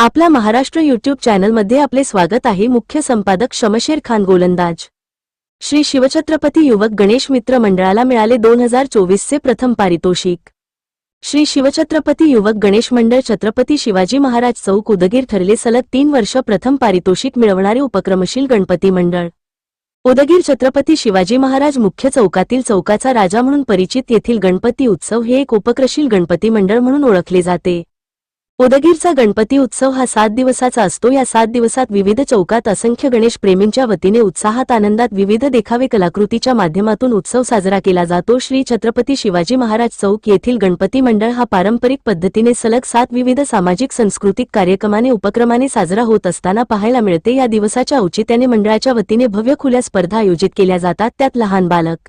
आपला महाराष्ट्र युट्यूब चॅनलमध्ये आपले स्वागत आहे. मुख्य संपादक शमशेर खान गोलंदाज. श्री शिवछत्रपती युवक गणेश मित्र मंडळाला मिळाले दोन हजार चोवीसचे प्रथम पारितोषिक. श्री शिवछत्रपती युवक गणेश मंडळ छत्रपती शिवाजी महाराज चौक उदगीर ठरले सलग तीन वर्ष प्रथम पारितोषिक मिळवणारे उपक्रमशील गणपती मंडळ. उदगीर छत्रपती शिवाजी महाराज मुख्य चौकातील चौकाचा राजा म्हणून परिचित येथील गणपती उत्सव हे एक उपक्रशील गणपती मंडळ म्हणून ओळखले जाते. उदगीरचा गणपती उत्सव हा सात दिवसाचा असतो. या सात दिवसात विविध चौकात असंख्य गणेश प्रेमींच्या वतीने उत्साहात आनंदात विविध देखावे कलाकृतीच्या माध्यमातून उत्सव साजरा केला जातो. श्री छत्रपती शिवाजी महाराज चौक येथील गणपती मंडळ हा पारंपरिक पद्धतीने सलग सात विविध सामाजिक सांस्कृतिक कार्यक्रमाने उपक्रमाने साजरा होत असताना पाहायला मिळते. या दिवसाच्या औचित्याने मंडळाच्या वतीने भव्य खुल्या स्पर्धा आयोजित केल्या जातात. त्यात लहान बालक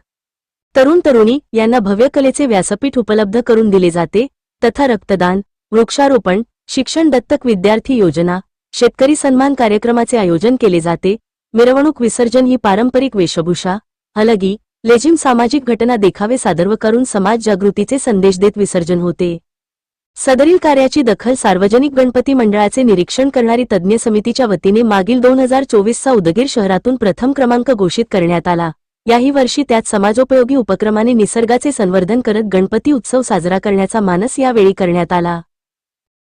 तरुण तरुणी यांना भव्य कलेचे व्यासपीठ उपलब्ध करून दिले जाते. तथा रक्तदान वृक्षारोपण शिक्षण दत्तक विद्यार्थी योजना शेतकरी सन्मान कार्यक्रमाचे आयोजन केले जाते. मिरवणूक विसर्जन ही पारंपरिक वेशभूषा हलगी लेझिम सामाजिक घटना देखावे सादर करून समाज जागृतीचे संदेश देत विसर्जन होते. सदरील कार्याची दखल सार्वजनिक गणपती मंडळाचे निरीक्षण करणारी तज्ज्ञ समितीच्या वतीने मागील दोन हजार चोवीसचा उदगीर शहरातून प्रथम क्रमांक घोषित करण्यात आला. याही वर्षी त्यात समाजोपयोगी उपक्रमाने निसर्गाचे संवर्धन करत गणपती उत्सव साजरा करण्याचा मानस यावेळी करण्यात आला.